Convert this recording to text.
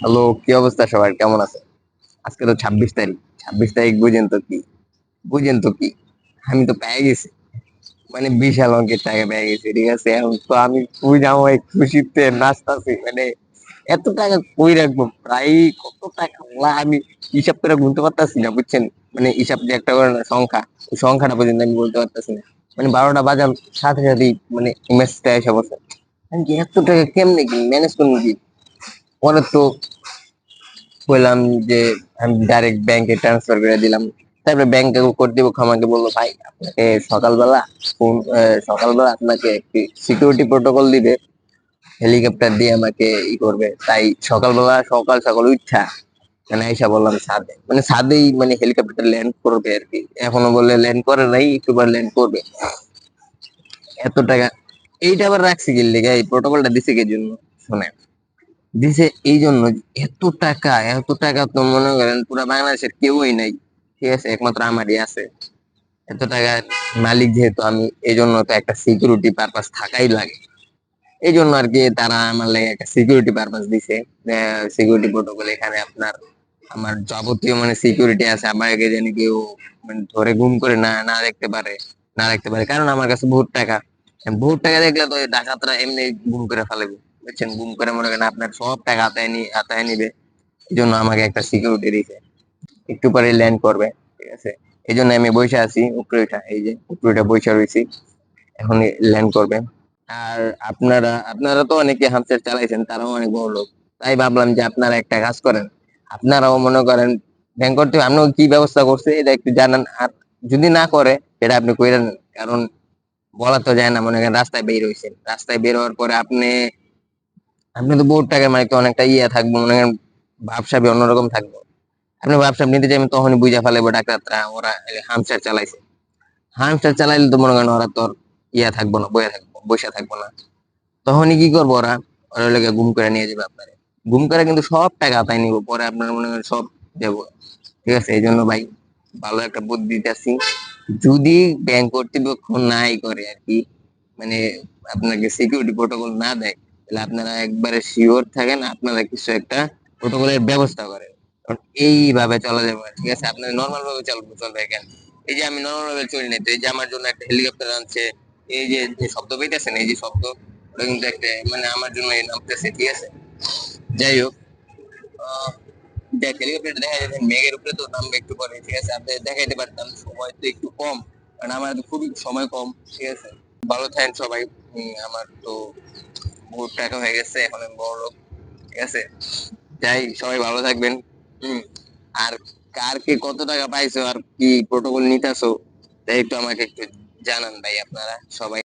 Hello, কি অবস্থা সবার? কেমন আছে আজকে তো ছাব্বিশ তারিখ। ছাব্বিশ তারিখ বুঝেন তো কি? বুঝেন তো কি? আমি তো পেয়ে গেছি। মানে বিশাল অঙ্কের টাকা পেয়ে গেছি, ঠিক আছে? এখন তো আমি খুবই ভাই খুশিতে নাচতাছি মানে এত টাকা কই রাখব? প্রায় কত টাকা? আমি হিসাব করে গুনতে পারতাছি না, বুঝছেন? মানে হিসাব যে একটা করে সংখ্যা। ওই সংখ্যাটা পর্যন্ত আমি বলতে পারতাছি না। মানে বারোটা বাজার সাথে সাথেই মানে মেসেজটা এসে বসে। আমি এত টাকা কেমনে কি ম্যানেজ করব কি? পরে তো বললাম যে আমি ডাইরেক্ট ব্যাংকে ট্রান্সফার করে দিলাম। তারপরে ব্যাংকে কর্তৃপক্ষ আমাকে বলল ভাই, আপনাকে সকালবেলা ফোন সকালবেলা আপনাকে একটি সিকিউরিটি প্রোটোকল দিবে। হেলিকপ্টার দিয়ে আমাকে ই করবে। তাই সকালবেলা সকাল সকাল উঠা মানে আইসা বললাম, ছাদে। মানে ছাদেই মানে হেলিকপ্টার ল্যান্ড করবে আর কি এখনও বলে ল্যান্ড করে নাই একটু ল্যান্ড করবে। এত টাকা। এইটা আবার রাখছি লেগে? এই প্রোটোকলটা দিছে কি জন্য? শোনেন। দিছে এই জন্য এত টাকা এত টাকা তো মনে করেন পুরো বাংলাদেশের কেউই নাই। ঠিক আছে, একমাত্র আমারই আছে। এত টাকা মালিক যেহেতু, আমি এই জন্য তো একটা সিকিউরিটি পারপাস থাকাই লাগে। এই জন্য আর কি তারা আমার লাগে একটা সিকিউরিটি পারপাস দিছে। সিকিউরিটি প্রোটোকল এখানে আপনার, আমার যাবতীয় মানে সিকিউরিটি আছে, আমাকে যেন কেউ মানে ধরে গুম করে না না দেখতে পারে, না দেখতে পারে। কারণ আমার কাছে বহুত টাকা। বহুত টাকা দেখলে তো ডাকাতরা এমনি গুম করে ফেলাবে বুঝছেন গুম করে মনে করেন আপনার সব টাকা হাতায় নিয়ে হাতায় নিবে। এই জন্য আমাকে একটা সিকিউরিটি দিছে। একটু পরে ল্যান্ড করবে, ঠিক আছে? এই জন্য আমি বসে আছি উপরে উঠা, এই যে উপরে উঠা বসে রয়েছি। এখন ল্যান্ড করবে। আর আপনারা আপনারা তো অনেকে হামসার চালাইছেন, তারাও অনেক বড় লোক। তাই ভাবলাম যে আপনারা একটা কাজ করেন। আপনারাও মনে করেন, ব্যাংক করতে আপনিও কি ব্যবস্থা করছে, এটা একটু জানান। আর যদি না করে সেটা আপনি কইরেন। কারণ বলা তো যায় না, মনে করেন রাস্তায় বের হয়েছেন রাস্তায় বের হওয়ার পরে আপনি আপনি তো বহুত টাকার মানে অনেকটা ইয়ে থাকব, মনে করেন ভাবসাবি অন্যরকম থাকব। আপনি ভাবসাব নিতে যাবেন তখনই বুঝা ফেলাবো ডাক্তাররা, ওরা হামস্টার চালাইছে। হামস্টার চালাইলে তো মনে করেন ওরা তোর ইয়া থাকব না, বইয়া থাকব বসে থাকব না। তখনই কি করব ওরা? ওরা লেগে গুম করে নিয়ে যাবে আপনার। গুম করে কিন্তু সব টাকা হাতায় নিবো, পরে আপনার মনে করেন সব দেবো। ঠিক আছে এই জন্য ভাই ভালো একটা বুদ্ধি দিতেছি। যদি ব্যাংক কর্তৃপক্ষ নাই করে আর কি মানে আপনাকে সিকিউরিটি প্রোটোকল না দেয় তাহলে আপনারা একবারে শিওর থাকেন আপনারা কিছু একটা প্রোটোকলের ব্যবস্থা করেন। কারণ এইভাবে চলা যাবে না, ঠিক আছে? আপনার নর্মাল ভাবে চলবে চলবে কেন? এই যে আমি নর্মাল ভাবে চলি নাই তো এই যে আমার জন্য একটা হেলিকপ্টার আনছে এই যে শব্দ পেতেছেন এই যে শব্দ ওটা কিন্তু একটা মানে আমার জন্য এই নামতেছে ঠিক আছে? যাই হোক দেখ হেলিকপ্টার দেখা যাচ্ছে মেঘের উপরে তো নামবে একটু পরে ঠিক আছে? আপনি দেখাইতে পারতাম সময় তো একটু কম কারণ আমার খুবই সময় কম ঠিক আছে? ভালো থাকেন সবাই আমার তো বহুত টাকা হয়ে গেছে, এখন আমি বড় লোক, ঠিক আছে? যাই, সবাই ভালো থাকবেন, হম। আর কার কে কত টাকা পাইছো আর কি প্রোটোকল নিতেছো, তাই একটু আমাকে একটু জানান ভাই আপনারা, সবাই।